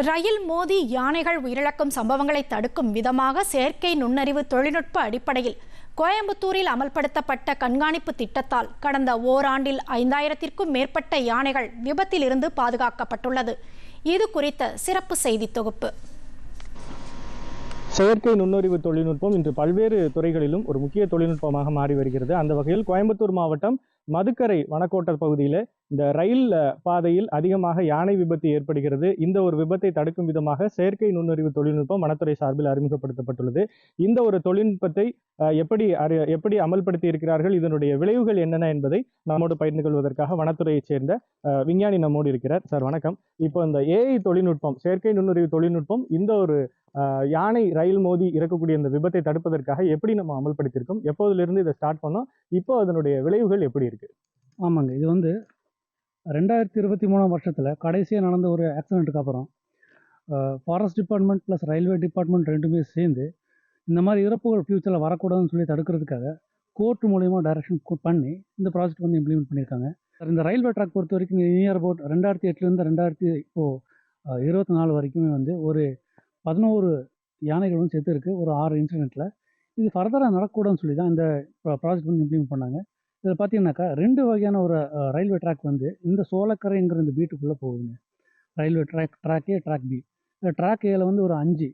ரயில் மோதி யானைகள் உயிரிழக்கும் சம்பவங்களை தடுக்கும் விதமாக செயற்கை நுண்ணறிவு தொழில்நுட்ப அடிப்படையில் கோயம்புத்தூரில் அமல்படுத்தப்பட்ட கண்காணிப்பு திட்டத்தால் கடந்த ஓராண்டில் ஐந்தாயிரத்திற்கும் மேற்பட்ட யானைகள் விபத்திலிருந்து பாதுகாக்கப்பட்டுள்ளது. இது குறித்த சிறப்பு செய்தி தொகுப்பு. செயற்கை நுண்ணறிவு தொழில்நுட்பம் இன்று பல்வேறு துறைகளிலும் ஒரு முக்கிய தொழில்நுட்பமாக மாறி வருகிறது. அந்த வகையில் கோயம்புத்தூர் மாவட்டம் மதுக்கரை வனக்கோட்டர் பகுதியில் இந்த ரயில் பாதையில் அதிகமாக யானை விபத்து ஏற்படுகிறது. இந்த ஒரு விபத்தை தடுக்கும் விதமாக செயற்கை நுண்ணறிவு தொழில்நுட்பம் வனத்துறை சார்பில் அறிமுகப்படுத்தப்பட்டுள்ளது. இந்த ஒரு தொழில்நுட்பத்தை எப்படி அறி எப்படி அமல்படுத்தி இருக்கிறார்கள் இதனுடைய விளைவுகள் என்னென்ன என்பதை நம்மோடு பகிர்ந்து கொள்வதற்காக வனத்துறையைச் சேர்ந்த விஞ்ஞானி நம்மோடு இருக்கிறார். சார் வணக்கம். இப்போ இந்த ஏஐ தொழில்நுட்பம் செயற்கை நுண்ணறிவு தொழில்நுட்பம் இந்த ஒரு யானை ரயில் மோதி இறக்கக்கூடிய இந்த விபத்தை தடுப்பதற்காக எப்படி நம்ம அமல்படுத்தியிருக்கோம்? எப்போதிலிருந்து இதை ஸ்டார்ட் பண்ணோம்? இப்போ அதனுடைய விளைவுகள் எப்படி இருக்கு? ஆமாங்க. இது வந்து ரெண்டாயிரத்தி இருபத்தி மூணாம் வருஷத்தில் கடைசியாக நடந்த ஒரு ஆக்சிடெண்ட்டுக்கு அப்புறம் forest department plus railway department ரெண்டுமே சேர்ந்து இந்த மாதிரி இறப்புகள் ஃப்யூச்சரில் வரக்கூடாதுன்னு சொல்லி தடுக்கிறதுக்காக கோர்ட் மூலயமா டைரக்ஷன் பண்ணி இந்த ப்ராஜெக்ட் வந்து இம்ப்ளிமெண்ட் பண்ணியிருக்காங்க. இந்த ரயில்வே ட்ராக் பொறுத்த வரைக்கும் நியர் அபவுட் ரெண்டாயிரத்தி எட்டுலேருந்து ரெண்டாயிரத்தி இப்போது இருபத்தி நாலு வரைக்குமே வந்து ஒரு பதினோரு யானைகள் வந்து செத்து ஒரு ஆறு இன்சிடெண்ட்டில் இது ஃபர்தராக நடக்கூடாதுன்னு சொல்லி தான் இந்த ப்ராஜெக்ட் வந்து இம்ப்ளிமெண்ட் பண்ணாங்க. இதில் பார்த்தீங்கன்னாக்கா ரெண்டு வகையான ஒரு ரயில்வே ட்ராக் வந்து இந்த சோளக்கரைங்கிற இந்த பீட்டுக்குள்ளே போகுதுங்க. Railway track track A track B இந்த ட்ராக் ஏல வந்து ஒரு அஞ்சு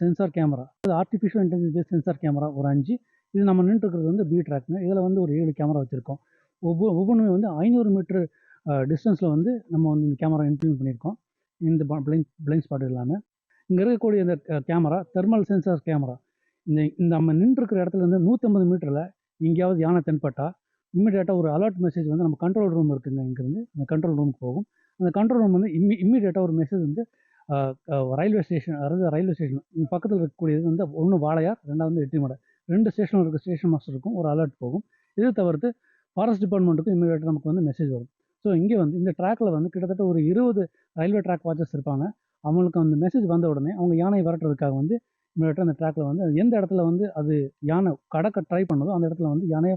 சென்சார் கேமரா அது artificial intelligence base sensor camera ஒரு அஞ்சு. இது நம்ம நின்றுருக்கிறது வந்து பி ட்ராக்ங்க இதில் வந்து ஒரு ஏழு கேமரா வச்சுருக்கோம். ஒவ்வொரு ஒவ்வொன்றுமே வந்து ஐநூறு மீட்ரு டிஸ்டன்ஸில் வந்து நம்ம வந்து இந்த கேமரா இம்ப்ளிமெண்ட் பண்ணியிருக்கோம். இந்த பிளைன் பிளைன் ஸ்பாட் இல்லாமல் இங்கே இருக்கக்கூடிய இந்த கேமரா தெர்மல் சென்சார் கேமரா இந்த இந்த நம்ம நின்றுருக்கிற இடத்துல இருந்து நூற்றம்பது மீட்டரில் எங்கேயாவது யானை தென்பட்டா இம்மிடியேட்டாக ஒரு அலர்ட் மெசேஜ் வந்து நம்ம கண்ட்ரோல் ரூம் இருக்குங்க இங்கேருந்து அந்த கண்ட்ரோல் ரூமுக்கு போகும். அந்த கண்ட்ரோல் ரூம் வந்து இம்மி இம்மிடியேட்டாக ஒரு மெசேஜ் வந்து ரயில்வே ஸ்டேஷன் அதாவது ரயில்வே ஸ்டேஷன் பக்கத்தில் இருக்கக்கூடியது வந்து ஒன்று வாழையார் ரெண்டாவது வந்து எட்டிமடை ரெண்டு ஸ்டேஷனில் இருக்க ஸ்டேஷன் மாஸ்டருக்கும் ஒரு அலர்ட் போகும். இது தவிர்த்து ஃபாரஸ்ட் டிபார்ட்மெண்ட்டுக்கும் இம்மிடியேட்டாக நமக்கு வந்து மெசேஜ் வரும். ஸோ இங்கே வந்து இந்த ட்ராக்கில் வந்து கிட்டத்தட்ட ஒரு இருபது ரயில்வே ட்ராக் வாட்சஸ் இருப்பாங்க. அவங்களுக்கு அந்த மெசேஜ் வந்த உடனே அவங்க யானையை விரட்டுறதுக்காக வந்து இம்மிடியேட்டாக அந்த ட்ராக்கில் வந்து அது எந்த இடத்துல வந்து அது யானை கடக்க ட்ரை பண்ணதோ அந்த இடத்துல வந்து யானையை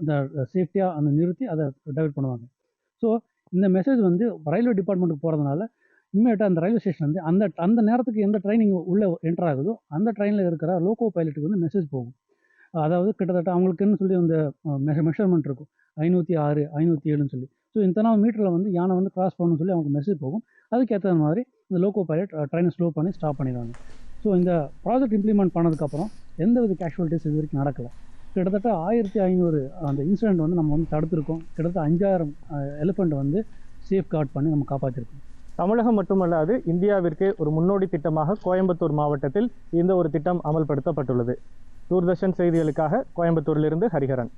அந்த சேஃப்டியாக அந்த நிறுத்தி அதை டைவர்ட் பண்ணுவாங்க. ஸோ இந்த மெசேஜ் வந்து ரயில்வே டிபார்ட்மெண்ட்டுக்கு போகிறதுனால இம்மீடியட்டாக அந்த ரயில்வே ஸ்டேஷன் வந்து அந்த அந்த நேரத்துக்கு எந்த ட்ரெயின் இங்கே உள்ளே என்டர் ஆகுதோ அந்த ட்ரெயினில் இருக்கிற லோக்கோ பைலட்டுக்கு வந்து மெசேஜ் போகும். அதாவது கிட்டத்தட்ட அவங்களுக்குன்னு சொல்லி அந்த மெஷ மெஷர்மெண்ட் இருக்கும். ஐநூற்றி ஆறு ஐநூற்றி ஏழுன்னு சொல்லி. ஸோ இத்தனை மீட்டரில் வந்து யானை வந்து கிராஸ் பண்ணணும்னு சொல்லி அவங்களுக்கு மெசேஜ் போகும். அதுக்கேற்ற மாதிரி இந்த லோக்கோ பைலட் ட்ரெயினை ஸ்லோ பண்ணி ஸ்டாப் பண்ணிடுவாங்க. ஸோ இந்த ப்ராஜெக்ட் இம்ப்ளிமெண்ட் பண்ணதுக்கப்புறம் எந்த வித கேஷுவலிட்டிஸ் இது வரைக்கும் நடக்கலை. கிட்டத்தட்ட ஆயிரத்தி ஐநூறு அந்த இன்சிடெண்ட் வந்து நம்ம வந்து தடுத்திருக்கோம். கிட்டத்தட்ட அஞ்சாயிரம் எலிஃபண்ட் வந்து சேஃப் கார்ட் பண்ணி நம்ம காப்பாற்றிருக்கோம் தமிழகம் மட்டுமல்லாது இந்தியாவிற்கே ஒரு முன்னோடி திட்டமாக கோயம்புத்தூர் மாவட்டத்தில் இந்த ஒரு திட்டம் அமல்படுத்தப்பட்டுள்ளது. தூர்தர்ஷன் செய்திகளுக்காக கோயம்புத்தூரிலிருந்து ஹரிஹரன்.